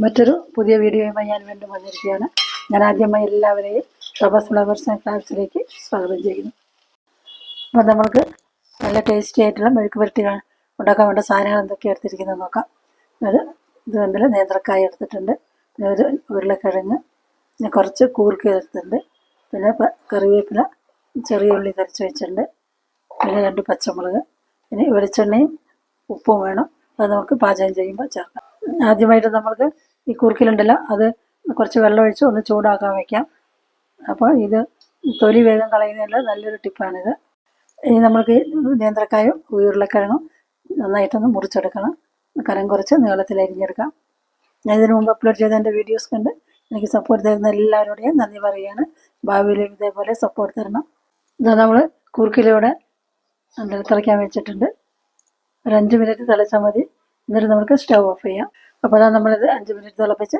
മറ്റൊരു പുതിയ വീഡിയോയുമായി ഞാൻ വീണ്ടും വന്നിരിക്കുകയാണ്. ഞാൻ ആദ്യമായി എല്ലാവരെയും ഷോബസ് ഫ്ലവേഴ്സ് ആൻഡ് ക്രാഫ്റ്റ്സിലേക്ക് സ്വാഗതം ചെയ്യുന്നു. അപ്പോൾ നമ്മൾക്ക് നല്ല ടേസ്റ്റി ആയിട്ടുള്ള മെഴുക്ക് പുരട്ടി കാ- ഉണ്ടാക്കാൻ വേണ്ട സാധനങ്ങൾ എന്തൊക്കെയാണ് എടുത്തിരിക്കുന്നത് നോക്കാം. അത് ഇത് കണ്ടില്ല നേന്ത്രക്കായ എടുത്തിട്ടുണ്ട്. പിന്നെ ഒരു ഉരുളക്കിഴങ്ങ് പിന്നെ കുറച്ച് കൂർക്ക എടുത്തിട്ടുണ്ട്. പിന്നെ കറിവേപ്പില ചെറിയ ഉള്ളി കരച്ച് വെച്ചിട്ടുണ്ട്. പിന്നെ രണ്ട് പച്ചമുളക് പിന്നെ വെളിച്ചെണ്ണയും ഉപ്പും വേണം. അത് നമുക്ക് പാചകം ചെയ്യുമ്പോൾ ചേർക്കാം. ആദ്യമായിട്ട് നമ്മൾക്ക് ഈ കുറുക്കിലുണ്ടല്ലോ അത് കുറച്ച് വെള്ളം ഒഴിച്ച് ഒന്ന് ചൂടാക്കാൻ വയ്ക്കാം അപ്പോൾ ഇത് തൊലി വേഗം കളയുന്നതിനുള്ള നല്ലൊരു ടിപ്പാണിത്. ഇനി നമ്മൾക്ക് നേന്ത്രക്കായും ഉരുളക്കിഴങ്ങും നന്നായിട്ടൊന്ന് മുറിച്ചെടുക്കണം. കരം കുറച്ച് നീളത്തിൽ അരിഞ്ഞെടുക്കാം. ഞാൻ ഇതിനു മുമ്പ് അപ്ലോഡ് ചെയ്ത എന്റെ വീഡിയോസ് കണ്ട് എനിക്ക് സപ്പോർട്ട് തരുന്ന എല്ലാവരോടെയും നന്ദി പറയുകയാണ്. ഭാവിയിലും ഇതേപോലെ സപ്പോർട്ട് തരണം. ഇതാ നമ്മൾ കുറുക്കിലൂടെ തിളയ്ക്കാൻ വെച്ചിട്ടുണ്ട്. ഒരു അഞ്ച് മിനിറ്റ് തിളച്ചാൽ മതി. എന്നിട്ട് നമുക്ക് സ്റ്റവ് ഓഫ് ചെയ്യാം. അപ്പോൾ അത് നമ്മളിത് അഞ്ച് മിനിറ്റ് തിളപ്പിച്ച്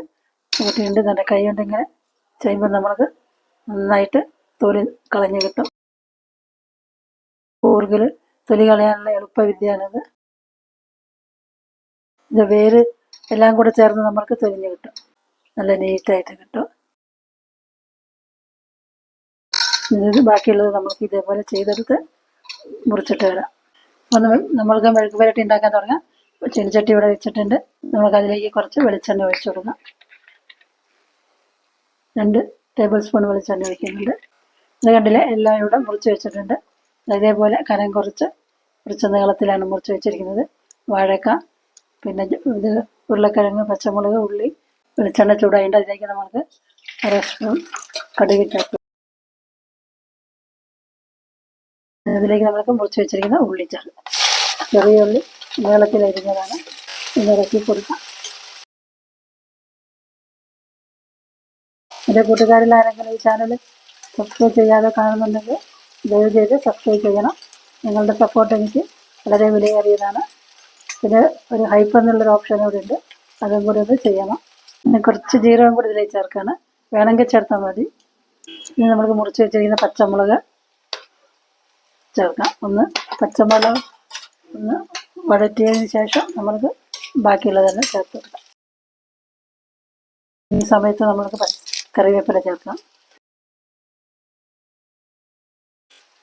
കൂട്ടിയുണ്ട് നല്ല കൈ കൊണ്ട് ചെയ്യുമ്പോൾ നമ്മൾക്ക് നന്നായിട്ട് തൊലി കളഞ്ഞ് കിട്ടും. കൂർഗിൽ തൊലി കളയാനുള്ള എളുപ്പവിദ്യയാണിത്. ഇത് വേര് എല്ലാം കൂടെ ചേർന്ന് നമ്മൾക്ക് തൊലിഞ്ഞ് കിട്ടും. നല്ല നീറ്റായിട്ട് കിട്ടും. ഇത് ബാക്കിയുള്ളത് നമുക്ക് ഇതേപോലെ ചെയ്തെടുത്ത് മുറിച്ചിട്ട് വരാം. അപ്പം നമ്മൾ നമ്മൾക്ക് മെഴുക്ക് പുരട്ടി ഉണ്ടാക്കാൻ തുടങ്ങാം. ചീനിച്ചട്ടി ഇവിടെ വെച്ചിട്ടുണ്ട്. നമുക്ക് അതിലേക്ക് കുറച്ച് വെളിച്ചെണ്ണ ഒഴിച്ചു കൊടുക്കാം. രണ്ട് ടേബിൾ സ്പൂൺ വെളിച്ചെണ്ണ ഒഴിക്കുന്നുണ്ട്. ഇത് കണ്ടില്ലേ? എല്ലാം ഇവിടെ മുറിച്ച് വെച്ചിട്ടുണ്ട്. അതേപോലെ കനം കുറച്ച് കുറച്ച് നീളത്തിലാണ് മുറിച്ച് വെച്ചിരിക്കുന്നത്. വാഴക്ക പിന്നെ ഇത് ഉരുളക്കിഴങ്ങ് പച്ചമുളക് ഉള്ളി വെളിച്ചെണ്ണ ചൂടായിട്ട് അതിലേക്ക് നമുക്ക് അര സ്പൂൺ കടുകിട്ടു അതിലേക്ക് നമുക്ക് മുറിച്ച് വെച്ചിരിക്കുന്ന ഉള്ളി ചെറിയ ഉള്ളി നീളത്തിൽ ഇതിറക്കി കൊടുക്കാം. എന്റെ കൂട്ടുകാരിൽ ആരെങ്കിലും ഈ ചാനൽ സബ്സ്ക്രൈബ് ചെയ്യാതെ കാണുന്നുണ്ടെങ്കിൽ ദയവ് ചെയ്ത് സബ്സ്ക്രൈബ് ചെയ്യണം. നിങ്ങളുടെ സപ്പോർട്ട് എനിക്ക് വളരെ വിലയേറിയതാണ്. പിന്നെ ഒരു ഹൈപ്പ് എന്നുള്ളൊരു ഓപ്ഷൻ കൂടി ഉണ്ട്. അതും കൂടി ഒന്ന് ചെയ്യണം. പിന്നെ കുറച്ച് ജീരകം കൂടി ഇതിലേക്ക് ചേർക്കാണ്. വേണമെങ്കിൽ ചേർത്താൽ മതി. ഇനി നമുക്ക് മുറിച്ച് വെച്ചിരിക്കുന്ന പച്ചമുളക് ചേർക്കാം. ഒന്ന് പച്ചമുളക് ഒന്ന് വഴറ്റിയതിന് ശേഷം നമ്മൾക്ക് ബാക്കിയുള്ളതെല്ലാം ചേർത്ത് കൊടുക്കാം. ഈ സമയത്ത് നമ്മൾക്ക് കറിവേപ്പില ചേർക്കാം.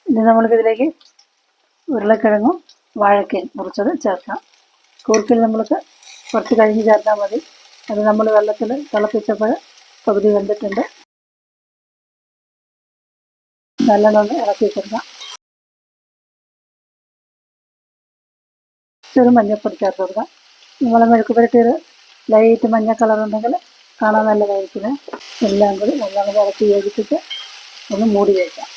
ഇനി നമ്മൾക്ക് ഇതിലേക്ക് ഉരുളക്കിഴങ്ങും വാഴക്കയും മുറിച്ചത് ചേർക്കാം. കൂർക്കിൽ നമ്മൾക്ക് കുറച്ച് കഴിഞ്ഞ് ചേർത്താൽ മതി. അത് നമ്മൾ വെള്ളത്തിൽ തിളപ്പിച്ചപ്പോൾ പകുതി വെന്തിട്ടുണ്ട്. നല്ലോണം ഒന്ന് ഇളക്കി കൊടുക്കാം. ചെറു മഞ്ഞപ്പൊടി ചേർത്ത് കൊടുക്കാം നമ്മളെ മെഴുക്ക് പുരട്ടിയത് ലൈറ്റ് മഞ്ഞ കളർ ഉണ്ടെങ്കിൽ കാണാൻ നല്ലതായിരിക്കും. എല്ലാം കൂടി എല്ലാം കൂടി ഇളക്കി യോജിപ്പിച്ച് ഒന്ന് മൂടി വയ്ക്കാം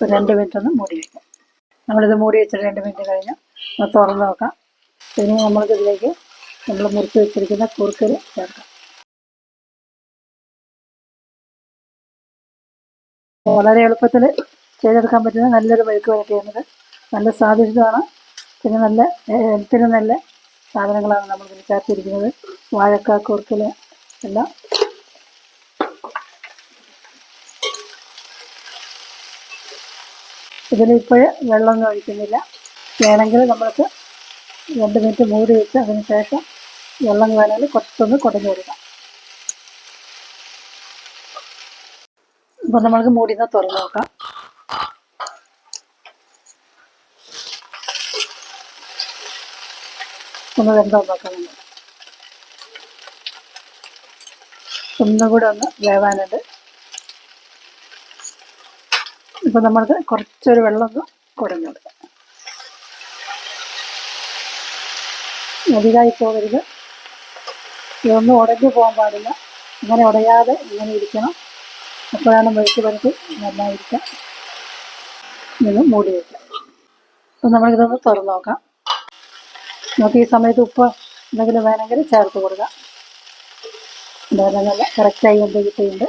ഒരു രണ്ട് മിനിറ്റ് ഒന്ന് മൂടി വയ്ക്കാം നമ്മളിത് മൂടി വെച്ചിട്ട് രണ്ട് മിനിറ്റ് കഴിഞ്ഞ് ഒന്ന് തുറന്ന് നോക്കാം. പിന്നെ നമ്മൾക്കിതിലേക്ക് നമ്മൾ മുറിച്ച് വെച്ചിരിക്കുന്ന കുറുക്കൽ ചേർക്കാം. വളരെ എളുപ്പത്തിൽ ചെയ്തെടുക്കാൻ പറ്റുന്ന നല്ലൊരു മെഴുക്ക് പുരട്ടിയാണിത് നല്ല സ്വാദിഷ്ടമാണ്. പിന്നെ നല്ല ഹെൽത്തിന് നല്ല സാധനങ്ങളാണ് നമ്മൾ ഇതിൽ ചേർത്തിരിക്കുന്നത്. വാഴക്ക കുറുക്കൽ എല്ലാം. ഇതിലിപ്പോൾ വെള്ളമൊന്നും ഒഴിക്കുന്നില്ല. വേണമെങ്കിൽ നമ്മൾക്ക് രണ്ട് മിനിറ്റ് മൂടി വെച്ച് അതിന് ശേഷം വെള്ളം വേണമെങ്കിൽ കുറച്ചൊന്ന് കുടഞ്ഞു കൊടുക്കാം അപ്പോൾ നമ്മൾക്ക് മൂടി തുറന്ന് നോക്കാം. ഒന്ന് വെന്തോ നോക്കാം ഒന്നും കൂടെ ഒന്ന് വേവാനുണ്ട്. ഇപ്പം നമ്മൾക്ക് കുറച്ചൊരു വെള്ളം ഒന്ന് കുടഞ്ഞു കൊടുക്കാം. അധികമായി പോകരുത്. ഇതൊന്നും ഉടഞ്ഞു പോകാൻ പാടില്ല. ഇങ്ങനെ ഉടയാതെ ഇങ്ങനെ ഇരിക്കണം. അപ്പോഴാണ് മെഴുക്ക് പുരട്ടി നന്നായിരിക്കാം. ഇതൊന്ന് മൂടി വയ്ക്കാം അപ്പം നമ്മളിതൊന്ന് തുറന്നു നോക്കാം. നമുക്ക് ഈ സമയത്ത് ഉപ്പ് എന്തെങ്കിലും വേണമെങ്കിൽ ചേർത്ത് കൊടുക്കാം. എന്തായാലും നല്ല കറക്റ്റായി എന്ത് കിട്ടിയുണ്ട്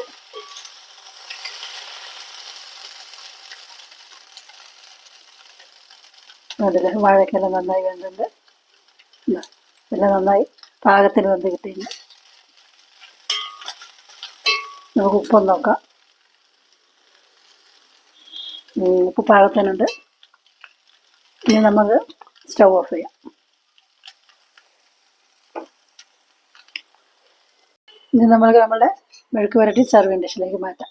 അതിൽ വാഴക്കെല്ലാം നന്നായി വെന്തുണ്ട്. എല്ലാം നന്നായി പാകത്തിന് വെന്ത് കിട്ടിയിട്ടുണ്ട്. നമുക്ക് ഉപ്പൊന്ന് നോക്കാം. ഉപ്പ് പാകത്തിനുണ്ട്. ഇനി നമുക്ക് സ്റ്റൗ ഓഫ് ചെയ്യാം. ഇനി നമ്മൾക്ക് നമ്മുടെ മെഴുക്ക് പുരട്ടി സർവിങ് ഡിഷിലേക്ക് മാറ്റാം.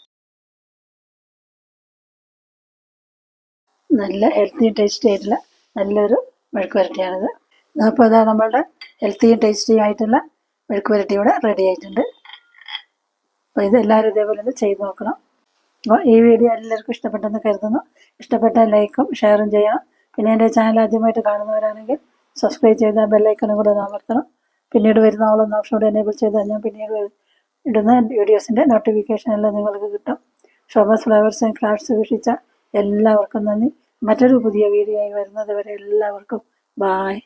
നല്ല ഹെൽത്തി ടേസ്റ്റി ആയിട്ടുള്ള നല്ലൊരു മെഴുക്ക് പുരട്ടിയാണിത്. അപ്പോൾ അതാ നമ്മളുടെ ഹെൽത്തിയും ടേസ്റ്റിയും ആയിട്ടുള്ള മെഴുക്ക് പുരട്ടി ഇവിടെ റെഡി ആയിട്ടുണ്ട്. അപ്പോൾ ഇത് എല്ലാവരും ഇതേപോലെ ഒന്ന് ചെയ്ത് നോക്കണം. അപ്പോൾ ഈ വീഡിയോ എല്ലാവർക്കും ഇഷ്ടപ്പെട്ടെന്ന് കരുതുന്നു. ഇഷ്ടപ്പെട്ട ലൈക്കും ഷെയറും ചെയ്യണം. പിന്നെ എന്റെ ചാനൽ ആദ്യമായിട്ട് കാണുന്നവരാണെങ്കിൽ സബ്സ്ക്രൈബ് ചെയ്താൽ ബെല്ലൈക്കണും കൂടെ ഒന്ന് അമർത്തണം. പിന്നീട് വരുന്ന ഓപ്ഷൻ കൂടെ എനേബിൾ ചെയ്താൽ ഞാൻ പിന്നീട് ഇടുന്ന വീഡിയോസിന്റെ നോട്ടിഫിക്കേഷൻ എല്ലാം നിങ്ങൾക്ക് കിട്ടും. ഷോബസ് ഫ്ലവേഴ്സ് ആൻഡ് ക്രാഫ്റ്റ്സ് വീക്ഷിച്ച എല്ലാവർക്കും നന്ദി. മറ്റൊരു പുതിയ വീഡിയോ ആയി വരുന്നത് വരെ എല്ലാവർക്കും ബായ്